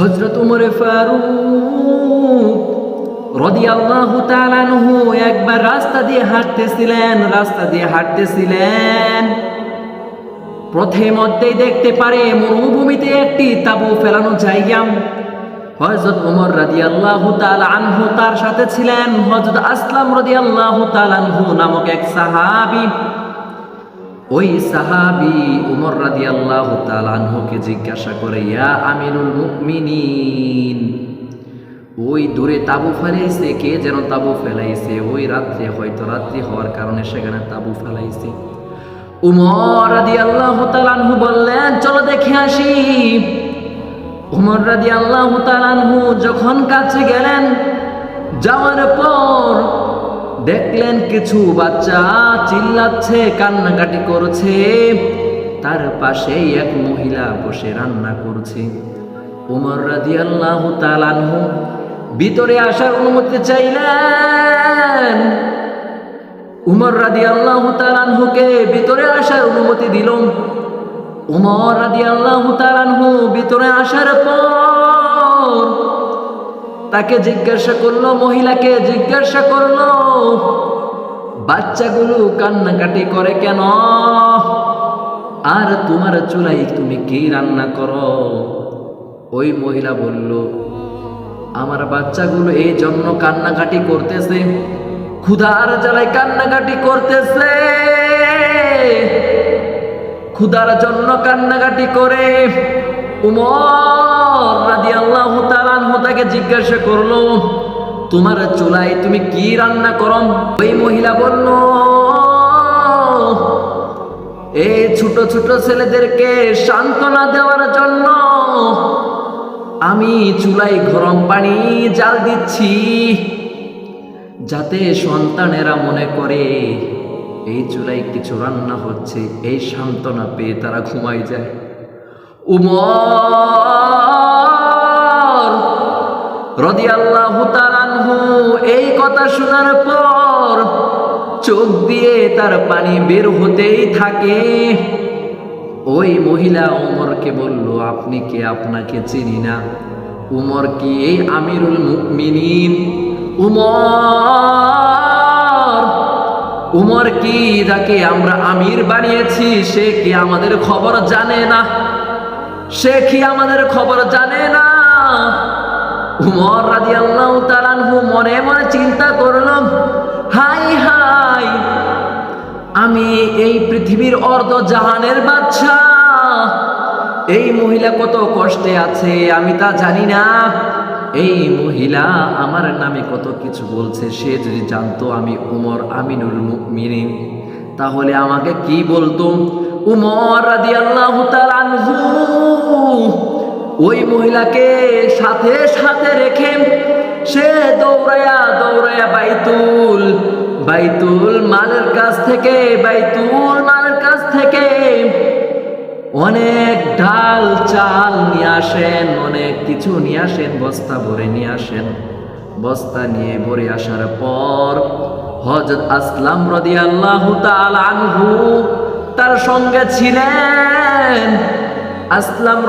হজরত উমরে ফারুক রদিয়াল্লাহু তাআলাহু একবার রাস্তা দিয়ে হাঁটতেছিলেন, রাস্তা দিয়ে হাঁটতেছিলেন। পথে মধ্যেই দেখতে পারে মরুভূমিতে একটি তাবু ফেলানো জায়গা। হযরত ওমর রাদিয়াল্লাহু তাআলা আনহু তার সাথে ছিলেন। হযরত আসলাম রাদিয়াল্লাহু তাআলা আনহু নামক এক সাহাবী ওই সাহাবি উমর রাদিয়াল্লাহু তাআলা আনহুকে জিজ্ঞাসা করে, ইয়া আমিনুল মুমিনিন, ওই দূরে তাবু ফেলাইছে? কে যেন তাবু ফেলাইছে? ওই রাত্রে হয়তো রাত্রি হওয়ার কারণে সেখানে তাবু ফেলাইছে। উমর রাদিয়াল্লাহু তাআলা আনহু বললেন, চলো দেখে আসি। উমর রাদিয়াল্লাহু তাআলা আনহু যখন কাছে গেলেন, যাওয়ার পর দেখলেন কিছু বাচ্চা চিল্লাচ্ছে, কান্নাকাটি করছে। তার পাশেই এক মহিলা বসে রান্না করছে। উমর রাদিয়াল্লাহু তাআলা আনহু ভিতরে আসার অনুমতি চাইলেন। উমর রাদিয়াল্লাহু তাআলা আনহুকে ভিতরে আসার অনুমতি দিল। উমর রাদিয়াল্লাহু তাআলা আনহু ভিতরে আসার পর তাকে জিজ্ঞাসা করল, মহিলাকে জিজ্ঞাসা করল, বাচ্চাগুলো কান্নাকাটি করে কেন? আর তোমার চুলাই তুমি কি রান্না করো? ওই মহিলা বলল, আমার বাচ্চাগুলো এই জন্য কান্নাকাটি করতেছে, ক্ষুধার জ্বালায় কান্নাকাটি করতেছে। ক্ষুধার জন্য কান্নাকাটি করে, উমর আনহু তাকে জিজ্ঞাসা করল, তোমার চুলায় তুমি কি রান্না করো? ওই মহিলা বলল এই ছোট ছোট ছেলেদেরকে সান্ত্বনা দেওয়ার জন্য আমি চুলাই গরম পানি জাল দিচ্ছি, যাতে সন্তানেরা মনে করে এই চুলাই কিছু রান্না হচ্ছে, এই সান্ত্বনা পেয়ে তারা ঘুমাই যায়। উমর রদিয়াল্লাহু তাআলাহু এই কথা শোনার পর চোখ দিয়ে তার পানি বের হতেই থাকে। ওই মহিলা উমরকে বলল, আপনি কে? আপনাকে চিনি না। উমর কি এই আমিরুল মুমিনিন? উমর উমর কি যাকে আমরা আমির বানিয়েছি, সে কি আমাদের খবর জানে না? সে কি আমাদের খবর জানে না? উমর রাদিয়াল্লাহু তাআলাহু মনে মনে চিন্তা করলাম, হাই হাই, আমি এই পৃথিবীর অর্ধ জাহানের বাচ্চা এই মহিলা কত কষ্টে আছে, আমি তা জানি না। এই মহিলা আমার নামে কত কিছু বলছে, সে যদি জানতো আমি উমর আমিনুল মুমিনিন, তাহলে আমাকে কি বলতো? উমর রাদিয়াল্লাহু তাআলা আনহু ওই মহিলাকে সাথে সাথে রেখে সে দৌড়ায়া দৌড়ায়া বাইতুল বাইতুল মালের কাছ থেকে, বাইতুল মালের কাছ থেকে অনেক ডাল চাল নিয়ে আসেন, অনেক কিছু নিয়ে আসেন, বস্তা ভরে নিয়ে আসেন। বস্তা নিয়ে ভরে আসার পর হজরত আসলাম রাদিয়াল্লাহু তাআলা আনহু তার সঙ্গে ছিলেন। আসলাম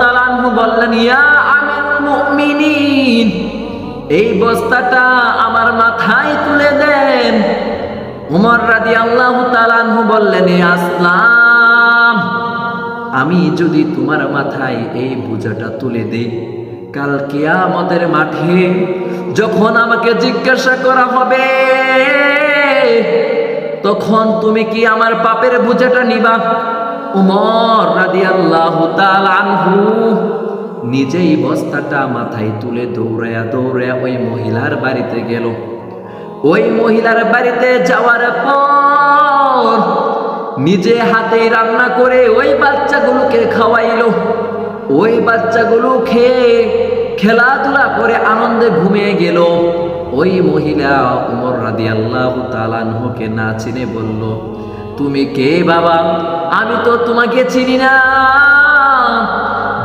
তাআলা আনহু বললেন, ইয়া এই বস্তাটা আমার মাথায় তুলে দেন। উমর রাদিয়াল্লাহু তাআলা আনহু বললেন আসলাম, আমি যদি তোমার মাথায় এই বোঝাটা তুলে দেই, কাল কিয়ামতের মাঠে যখন আমাকে জিজ্ঞাসা করা হবে, তখন তুমি কি আমার পাপের বোঝাটা নিবা? উমর তাআলা আনহু নিজেই বস্তাটা মাথায় তুলে দৌড়ায়া দৌড়ায়া ওই মহিলার বাড়িতে গেল। ওই মহিলার বাড়িতে যাওয়ার পর নিজে হাতেই রান্না করে ওই বাচ্চাগুলোকে খাওয়াইলো। ওই বাচ্চাগুলো খেয়ে খেলাধুলা করে আনন্দে ঘুমিয়ে গেল। ওই মহিলা উমর রাদি আল্লাহ তালানহকে না চিনে বলল তুমি কে বাবা? আমি তো তোমাকে চিনি না।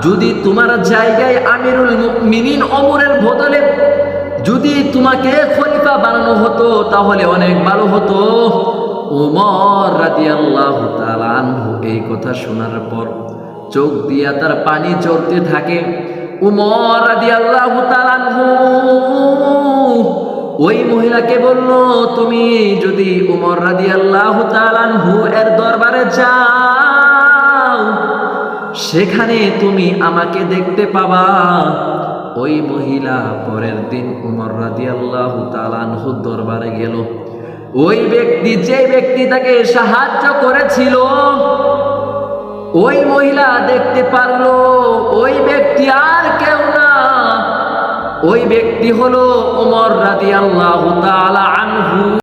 যদি তোমার জায়গায় আমিরুল মিনিন অমরের বদলে যদি তোমাকে খলিফা বানানো হতো, তাহলে অনেক ভালো হতো। ওমর রাদিয়াল্লাহু তাআলা আনহু এই কথা শোনার পর চোখ দিয়া তার পানি চড়তে থাকে। উমর রাদিয়াল্লাহু তাআলা আনহু ওই মহিলাকে বলল, তুমি যদি উমর রাদিয়াল্লাহু তাআলা আনহু এর দরবারে যাও, সেখানে তুমি আমাকে দেখতে পাবা। ওই মহিলা পরের দিন উমর রাদিয়াল্লাহু তাআলা আনহুর দরবারে গেল। ওই ব্যক্তি যে ব্যক্তি তাকে সাহায্য করেছিল, ওই মহিলা দেখতে পারল ওই ব্যক্তি হলো ওমর রাদিয়াল্লাহু তাআলা আনহু।